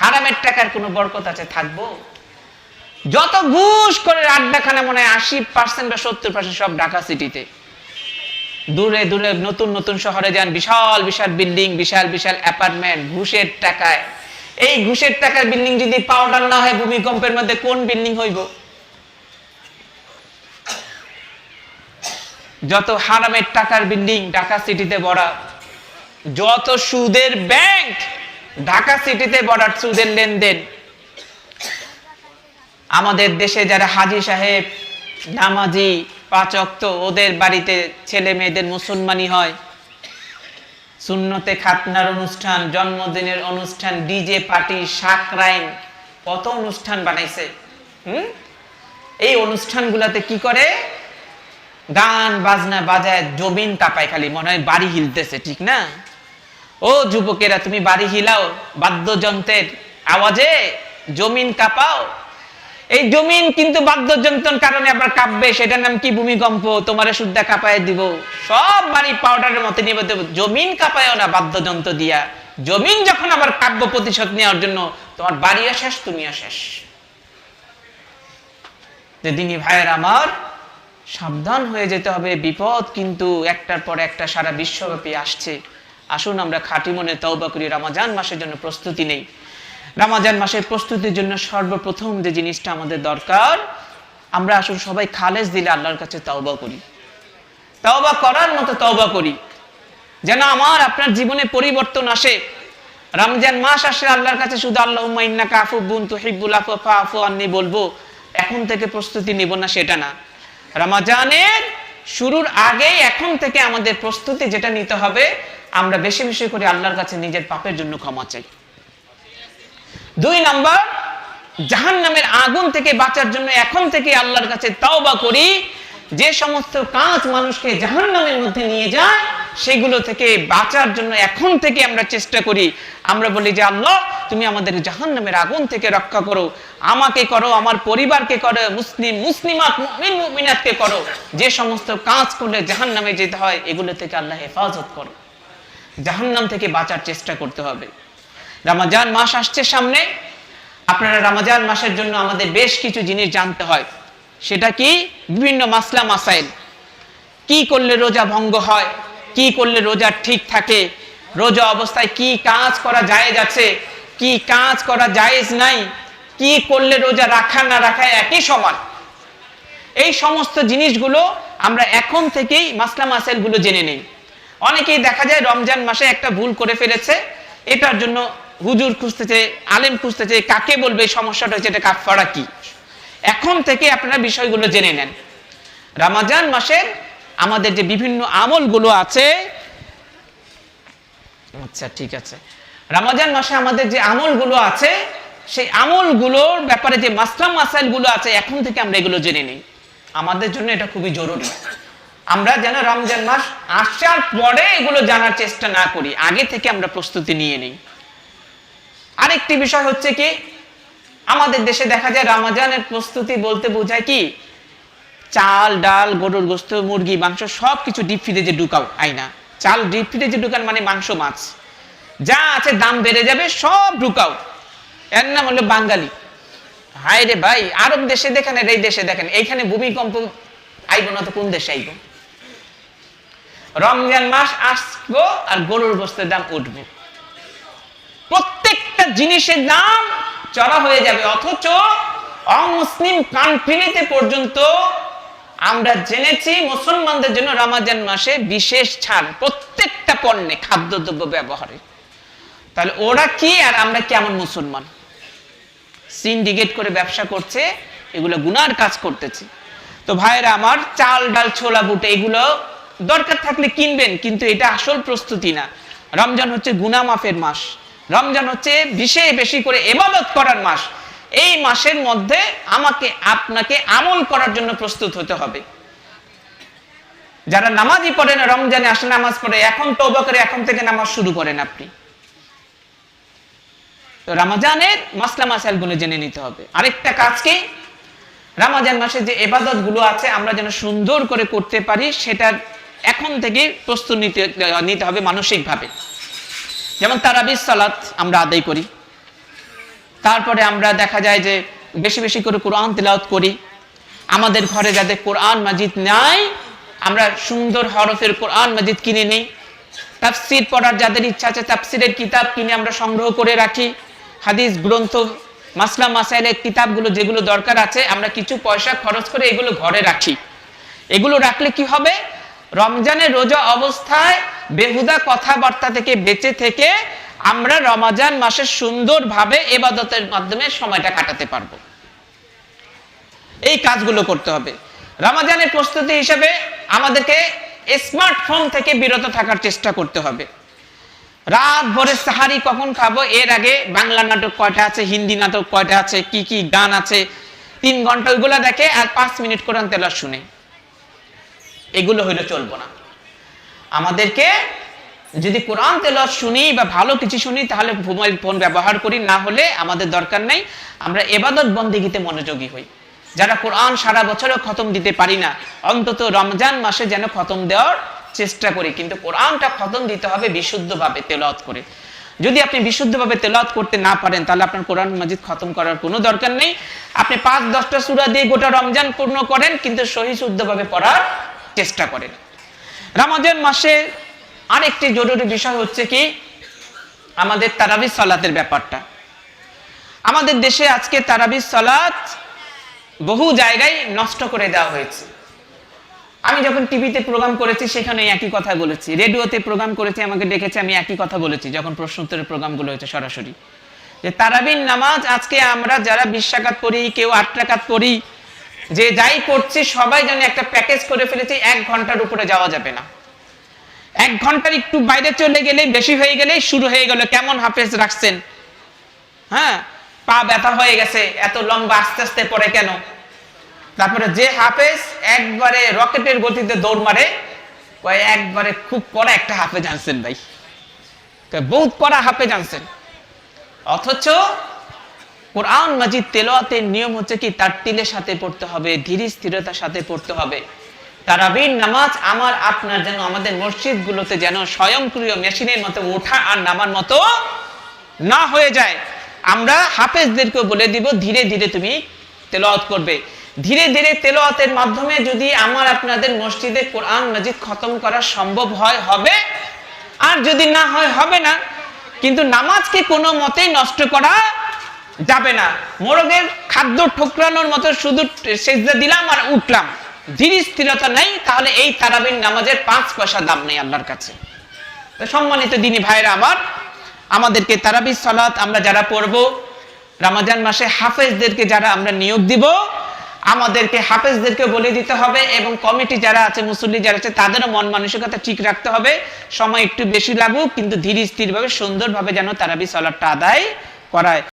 হারামের টাকার কোনো বরকত আছে? থাকব। যত ঘুষ করে আড্ডাখানা মনে হয় আশি পার্সেন্ট বা সত্তর পার্সেন্ট সব ঢাকা সিটিতে দূরে দূরে নতুন নতুন শহরে যান, বিশাল বিশাল বিল্ডিং বিশাল বিশাল অ্যাপার্টমেন্ট ঘুষের টাকায়। এই ঘুষের টাকার বিল্ডিং যদি পাউডার না হয়, ভূমিকম্পের মধ্যে কোন বিল্ডিং হইব? যত হারামের টাকার বিল্ডিং ঢাকা সিটিতে বড়া যত সুদের ব্যাংক ঢাকা সিটিতে বড় সুদের লেনদেন। আমাদের দেশে যারা হাজি সাহেব, নামাজি পাঁচ অক্ত ওদের বাড়িতে ছেলে মেয়েদের মুসলমানি হয়। সুন্নতে খাতনার অনুষ্ঠান, জন্মদিনের অনুষ্ঠান, ডিজে পার্টি সাকরাইন কত অনুষ্ঠান বানাইছে, হুম? এই অনুষ্ঠানগুলোতে কি করে? গান, বাজনা, বাজায়, জমিন কাঁপায় খালি, মনে হয় বাড়ি হিলতেছে, ঠিক না? ও যুবকেরা, তুমি বাড়ি হিলাও, বাদ্যযন্ত্রের আওয়াজে জমিন কাঁপাও। এই জমিন কিন্তু বাদ্যযন্ত্রের কারণে আবার কাঁপবে, সেটার নাম কি? ভূমিকম্প। তোমারে শুদ্ধা কাঁপায় দিব। সব বাড়ি পাউডারের মতো নিবে দেব জমিন কাঁপায়ও না বাদ্যযন্ত্র দিয়া। জমিন যখন আবার কাব্য প্রতিশোধ নেওয়ার জন্য, তোমার বাড়িও শেষ তুমিও শেষ। দিনী ভাইয়ের আমার সাবধান হয়ে যেতে হবে, বিপদ কিন্তু একটার পর একটা সারা বিশ্বব্যাপী আসছে। আসুন, আমরা খাঁটি মনে তওবা করি। রামাজান মাসের জন্য প্রস্তুতি নেই। রামাজান মাসের প্রস্তুতির জন্য সর্বপ্রথম যে জিনিসটা আমাদের দরকার, আমরা আসুন সবাই খালেজ দিলে আল্লাহর কাছে তওবা করি। তওবা করার মতো তওবা করি, যেন আমার, আপনার জীবনে পরিবর্তন আসে। রমজান মাস আসলে আল্লাহর কাছে শুধু আল্লাহ ইন্নাকা আফু বুন তুহিব্বুল আফু আফু আন্নি বলব, এখন থেকে প্রস্তুতি নিব না, সেটা না। রমাজানের শুরুর আগে এখন থেকে আমাদের প্রস্তুতি যেটা নিতে হবে আমরা বেশি বেশি করে আল্লাহর কাছে নিজের পাপের জন্য ক্ষমা চাই। দুই নম্বর জাহান নামের আগুন থেকে বাঁচার জন্য এখন থেকে আল্লাহর কাছে তাওবা করি। যে সমস্ত কাজ মানুষকে জাহান নামের মধ্যে নিয়ে যায়, সেগুলো থেকে বাঁচার জন্য এখন থেকে আমরা চেষ্টা করি। আমরা বলি যে, আল্লাহ, তুমি আমাদের জাহান নামের আগুন থেকে রক্ষা করো। আমাকে করো, আমার পরিবারকে করো, মুসলিম, মুসলিমাত, মুমিন, মুমিনাতকে করো। যে সমস্ত কাজ করলে জাহান নামে যেতে হয়, এগুলো থেকে আল্লাহ হেফাজত করো। জাহান্নাম থেকে বাঁচার চেষ্টা করতে হবে। রামাজান মাস আসছে সামনে। আপনারা রামাজান মাসের জন্য আমাদের বেশ কিছু জিনিস জানতে হয়। সেটা কি? বিভিন্ন মাসলা মাসাইল। কি করলে রোজা ভঙ্গ হয়? কি করলে রোজা ঠিক থাকে? রোজা অবস্থায় কি কাজ করা জায়েজ আছে? কি কাজ করা জায়েজ নাই? কি করলে রোজা রাখা না রাখা একই সমান? এই সমস্ত জিনিসগুলো আমরা এখন থেকেই মাসলা মাসাইলগুলো জেনে নেই। অনেকেই দেখা যায় রমজান মাসে একটা ভুল করে ফেলেছে। এটার জন্য হুজুর খুঁজতেছে, আলেম খুঁজতেছে, কাকে বলবে সমস্যাটা হচ্ছে এটা কাফারা কি? এখন থেকে আপনারা বিষয়গুলো জেনে নেন। রামাজান মাসের আমাদের যে বিভিন্ন আমলগুলো আছে আচ্ছা ঠিক আছে। রামাজান মাসে আমাদের যে আমলগুলো আছে, সেই আমলগুলোর ব্যাপারে যে মাসলাম মাসাইলগুলো আছে, এখন থেকে আমরা এগুলো জেনে নিই। আমাদের জন্য এটা খুবই জরুরি। আমরা যেন রমজান মাস আসার পরে এগুলো জানার চেষ্টা না করি, আগে থেকে আমরা প্রস্তুতি নিয়ে নিই। আরেকটি বিষয় হচ্ছে কি, আমাদের দেশে দেখা যায় রমজানের প্রস্তুতি বলতে বোঝায় কি, চাল, ডাল, গরুর গোস্ত, মুরগি, মাংস সব কিছু ডিপ ফ্রিজে ঢুকাও আইনা চাল ডিপ ফ্রিজে ঢুকান মানে মাংস, মাছ। যা আছে দাম বেড়ে যাবে, সব ঢুকাও। এর নাম হলো বাঙালি। হায় রে ভাই, আরব দেশে দেখেন এই দেশে দেখেন, এইখানে ভূমিকম্প, আইব না তো কোন দেশে আইব? রমজান মাস আসব আর গরুর গোস্তের দাম উঠবে। প্রত্যেকটা জিনিসের দাম চড়া হয়ে যাবে, অথচ অমুসলিম কান্ট্রিতে পর্যন্ত আমরা জেনেছি মুসলমানদের জন্য রমাজান মাসে বিশেষ ছাড়, প্রত্যেকটা পণ্যে খাদ্যদ্রব্য ব্যবহারে। তাহলে ওরা কি আর আমরা কেমন মুসলমান? সিন্ডিকেট করে ব্যবসা করছে, এগুলো গুনার কাজ করতেছে। তো ভাইরা আমার চাল, ডাল, ছোলা, বুটে এগুলো দরকার থাকলে কিনবেন, কিন্তু এটা আসল প্রস্তুতি না। রমজান হচ্ছে গুনা মাফের মাস। রমজান হচ্ছে বিশেষ বেশি করে এবাদত করার মাস। এই মাসের মধ্যে আমাকে, আপনাকে আমল করার জন্য প্রস্তুত হতে হবে। যারা নামাজই পড়ে না, রমজানে আসে নামাজ পড়ে, এখন তৌবা করে এখন থেকে নামাজ শুরু করেন আপনি। তো রামাজানের মাসলা মাসাইলগুলো জেনে নিতে হবে। আরেকটা কাজ কি? রামাজান মাসে যে এবাদতগুলো আছে, আমরা যেন সুন্দর করে করতে পারি সেটা এখন থেকে প্রস্তুত নিতে নিতে হবে মানসিকভাবে। যেমন তারাবির সালাত আমরা আদায় করি। তারপরে আমরা দেখা যায় যে বেশি বেশি করে কোরআন তেলাওয়াত করি। আমাদের ঘরে যাদের কোরআন মাজিদ নাই, আমরা সুন্দর হরফের কোরআন মাজিদ কিনে নিই। তাফসির পড়ার যাদের ইচ্ছা আছে তাফসিরের কিতাব কিনে আমরা সংগ্রহ করে রাখি। হাদিস, গ্রন্থ, মাসলা, মাসাইলের কিতাবগুলো যেগুলো দরকার আছে, আমরা কিছু পয়সা খরচ করে এগুলো ঘরে রাখি। এগুলো রাখলে কি হবে? রমজানের রোজা অবস্থায় বেহুদা কথাবার্তা থেকে বেঁচে থেকে আমরা রমজান মাসে সুন্দরভাবে এবাদতের মাধ্যমে সময়টা কাটাতে পারব। এই কাজগুলো করতে হবে। রমাজানের প্রস্তুতি হিসেবে আমাদেরকে স্মার্টফোন থেকে বিরত থাকার চেষ্টা করতে হবে। রাত ভোরে সাহারি কখন খাব এর আগে বাংলা নাটক কয়টা আছে, হিন্দি নাটক কয়টা আছে, কি কি গান আছে, তিন ঘণ্টা ওইগুলো দেখে আর পাঁচ মিনিট কোরআন তেলা শুনে। এগুলো হইলে চলবো না। আমাদেরকে যদি কোরআন তেলাওয়াত শুনি বা ভালো কিছু শুনি, তাহলে মোবাইল ফোন ব্যবহার করি, না হলে আমাদের দরকার নেই। আমরা এবাদত বন্দিগিতে মনোযোগী হই। যারা কোরআন সারা বছরও খতম দিতে পারি না, অন্তত রমজান মাসে যেন খতম দেওয়ার চেষ্টা করি। কিন্তু কোরআনটা খতম দিতে হবে বিশুদ্ধভাবে তেলাওয়াত করে। যদি আপনি বিশুদ্ধভাবে তেলাওয়াত করতে না পারেন, তাহলে আপনার কোরআন মাজিদ খতম করার কোনো দরকার নেই। আপনি পাঁচ, দশটা সূরা দিয়ে গোটা রমজান পূর্ণ করেন, কিন্তু সহি শুদ্ধভাবে পড়ার চেষ্টা করেন রমজান মাসে আরেকটি জরুরি বিষয় হচ্ছে কি? আমাদের তারাবি সালাতের ব্যাপারটা। আমাদের দেশে আজকে তারাবি সালাত বহু জায়গায় নষ্ট করে দেওয়া হয়েছে। আমি যখন টিভিতে প্রোগ্রাম করেছি সেখানে একই কথা বলেছি। রেডিওতে প্রোগ্রাম করেছি, আমাকে ডেকেছে, আমি একই কথা বলেছি, যখন প্রশ্নোত্তরের প্রোগ্রামগুলো হয়েছে সরাসরি। যে তারাবিন নামাজ আজকে আমরা যারা বিশ টাকাত পড়ি, কেউ আট পড়ি যে যাই করছি, সবাই যেন একটা প্যাকেজ করে ফেলেছি, এক ঘণ্টার উপরে যাওয়া যাবে না। এক ঘণ্টার একটু বাইরে চলে গেলে বেশি হয়ে গেলে শুরু হয়ে গেল, কেমন হাফেজ রাখছেন? হ্যাঁ? পা ব্যথা হয়ে গেছে, এত লম্বা আস্তে আস্তে পড়ে কেন? তারপরে যে হাফেজ একবারে রকেটের গতিতে দৌড় মারে একবারে খুব পড়া একটা হাফেজ আনছেন ভাই। বহুত পড়া হাফেজ আনছেন। অথচ কোরআন মাজিদ তেলোয়াতের নিয়ম হচ্ছে কি তার তিলের সাথে পড়তে হবে, ধীর স্থিরতার সাথে পড়তে হবে। তারাবির নামাজ আমার, আপনার যেন আমাদের মসজিদগুলোতে যেন স্বয়ংক্রিয় মেশিনের মতো ওঠা আর নামার মতো না হয়ে যায়। আমরা হাফেজদেরকে বলে দিব, ধীরে ধীরে তুমি তেলাওয়াত করবে। ধীরে ধীরে তেলাওয়াতের মাধ্যমে যদি আমার, আপনাদের মসজিদে কোরআন মাজিদ খতম করা সম্ভব হয়, হবে। আর যদি না হয়, হবে না। কিন্তু নামাজকে কোনো মতেই নষ্ট করা যাবে না। মোরগের খাদ্য ঠোকরানোর মতো শুধু সেজদা দিলাম আর উঠলাম। ধীর স্থিরতা নেই, তাহলে এই তারাবির নামাজের পাঁচ পয়সা দাম নেই আল্লাহর কাছে। সম্মানিত দিনী ভাইরা আমার, আমাদেরকে তারাবির সালাত আমরা যারা পড়ব, রামাজান মাসে হাফেজদেরকে যারা আমরা নিয়োগ দিব, আমাদেরকে হাফেজদেরকে বলে দিতে হবে এবং কমিটি যারা আছে, মুসল্লি যারা আছে, তাদেরও মন মানসিকতা ঠিক রাখতে হবে। সময় একটু বেশি লাগুক, কিন্তু ধীর স্থিরভাবে, সুন্দরভাবে যেন তারাবি সালাদটা আদায় করায়।